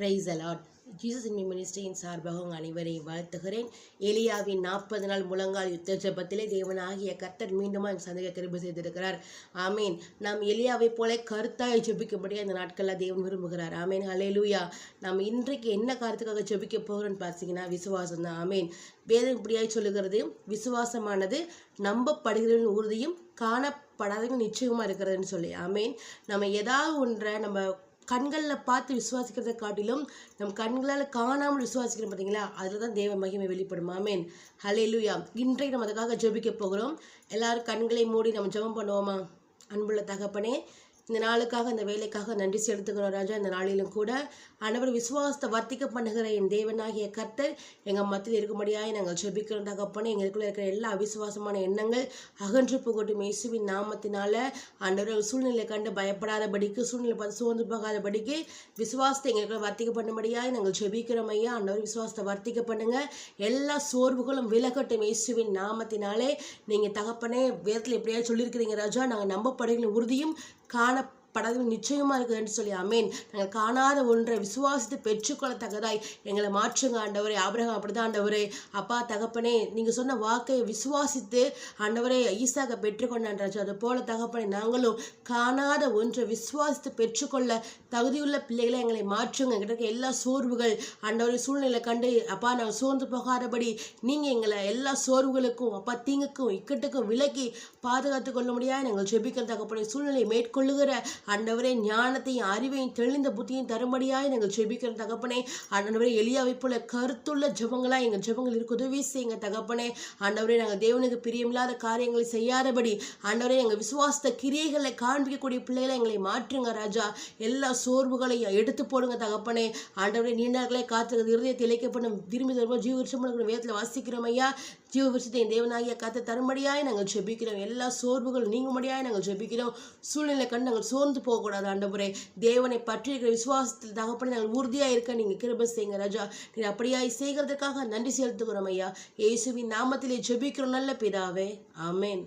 Praise the lord Jesus in மினிஸ்டரியின் சார்பாக உங்கள் அனைவரையும் வாழ்த்துகிறேன். எலியாவின் நாற்பது நாள் முழங்கால் யுத்த ஜபத்திலே தேவனாகிய கர்த்தர் மீண்டும் சந்தேக கருப்பு செய்திருக்கிறார். ஆமீன். நாம் எலியாவைப் போல கருத்தாய் ஜெபிக்கும்படி அந்த நாட்களில் தேவன் விரும்புகிறார். ஆமீன். லூயா நாம் இன்றைக்கு என்ன காரத்துக்காக ஜெபிக்க போகிறோம்னு பார்த்தீங்கன்னா விசுவாசம் தான். ஆமீன். வேதம் இப்படியாய் சொல்லுகிறது. விசுவாசமானது நம்பப்படுகிறவர்களின் உறுதியும் காணப்படாதவங்க நிச்சயமாக இருக்கிறதுன்னு சொல்லி. ஆமீன். நம்ம ஏதாவது ஒன்றை நம்ம கண்களில் பார்த்து விசுவாசிக்கிறதை காட்டிலும் நம் கண்களால் காணாமல் விசுவாசிக்கிறோம் பார்த்தீங்களா அதில் தான் தேவ மகிமை வெளிப்படும்? ஆமேன். ஹalleluya. இன்றைக்கு நம்ம அதுக்காக ஜெபிக்க போகிறோம். எல்லாரும் கண்களை மூடி நம்ம ஜெபம் பண்ணுவோமா? அன்புள்ள தகப்பனே இந்த நாளுக்காக இந்த வேலைக்காக நன்றி செலுத்துகிறோம் ராஜா. இந்த நாளிலும் கூட ஆண்டவர் விசுவாசத்தை வர்த்திக்க பண்ணுகிற என் தேவனாகிய கர்த்தர் எங்கள் மத்தியில் இருக்கும்படியாக நாங்கள் ஜெபிக்கிறோம் தகப்பனே. எங்களுக்குள்ள இருக்கிற எல்லா அவிசுவாசமான எண்ணங்கள் அகன்று போகட்டும் இயேசுவின் நாமத்தினால ஆண்டவர் சூழ்நிலை கண்டு பயப்படாதபடிக்கு சூழ்நிலை பார்த்து சோர்ந்து போகாதபடிக்கு விசுவாசத்தை எங்களுக்குள்ள வர்த்திக்க பண்ணும்படியாக நாங்கள் ஜெபிக்கிறோம் ஐயா. ஆண்டவர் விசுவாசத்தை வர்த்திக்க பண்ணுங்க. எல்லா சோர்வுகளும் விலகட்டும் இயேசுவின் நாமத்தினாலே. நீங்கள் தகப்பனே வேதத்தில் எப்படியா சொல்லியிருக்கிறீங்க ராஜா. நாங்கள் நம்பப்படுகிற உறுதியும் கால காணப்படாத நிச்சயமா இருக்குதுன்னு சொல்லி அமேன். நாங்கள் காணாத ஒன்றை விசுவாசித்து பெற்றுக்கொள்ளத்தக்கதாய் எங்களை மாற்றுங்க ஆண்டவரே. ஆபிரகம் அப்படிதான் ஆண்டவரே. அப்பா தகப்பனே நீங்கள் சொன்ன வாக்கை விசுவாசித்து ஆண்டவரே ஈசாக பெற்றுக்கொண்டான் ராஜா. அது போல தகப்பனே நாங்களும் காணாத ஒன்றை விசுவாசித்து பெற்றுக்கொள்ள தகுதியுள்ள பிள்ளைகளை எங்களை மாற்றுங்க. எங்கிட்ட இருக்க எல்லா சோர்வுகள் ஆண்டவரே சூழ்நிலை கண்டு அப்பா நாங்கள் சோர்ந்து போகாதபடி நீங்கள் எங்களை எல்லா சோர்வுகளுக்கும் அப்பா தீங்குக்கும் இக்கட்டுக்கும் விலக்கி பாதுகாத்து கொள்ள முடியாது நாங்கள் ஜெபிக்கிற தகப்பனே சூழ்நிலையை மேற்கொள்ளுகிற ஆண்டவரே ஞானத்தையும் அறிவையும் தெளிந்த புத்தியும் தரும்படியாய் நாங்கள் ஜெபிக்கிற தகப்பனே. ஆண்டவரே எளியாவை போல கருத்துள்ள ஜெபங்களாக எங்கள் ஜபங்கள் இருக்கு உதவி செய்யுங்க தகப்பனே. ஆண்டவரே நாங்கள் தேவனுக்கு பிரியமில்லாத காரியங்களை செய்யாதபடி ஆண்டவரே எங்கள் விசுவாசத்த கிரியைகளை காண்பிக்கக்கூடிய பிள்ளைகளை எங்களை மாற்றுங்க ராஜா. எல்லா சோர்வுகளையும் எடுத்து போடுங்க தகப்பனே. ஆண்டவரே நீண்டார்களே காத்துக்கிறது இருதயத்தை இழைக்கப்படும் விரும்பி தருவோம் ஜீவ விருஷம் வேதத்தில் வாசிக்கிறோம் ஐயா. ஜீவ விருஷத்தை என் தேவனாகிய காத்து தரும்படியாய் நாங்கள் ஜெபிக்கிறோம். எல்லா சோர்வுகள் நீங்கும்படியாய் நாங்கள் ஜெபிக்கிறோம். சூழ்நிலை கண்டு நாங்கள் சோர்ந்து போகக்கூடாது ஆண்டவரே. தேவனை பற்றி இருக்கிற விசுவாசத்தில் தகப்படி நாங்கள் உறுதியாக இருக்க நீங்கள் கிருப செய்யுங்க ராஜா. நீர் அப்படியாய் செய்கிறதுக்காக நன்றி செலுத்துகிறோம் ஐயா. இயேசுவின் நாமத்திலே ஜெபிக்கிறோம் நல்ல பிதாவே. ஆமென்.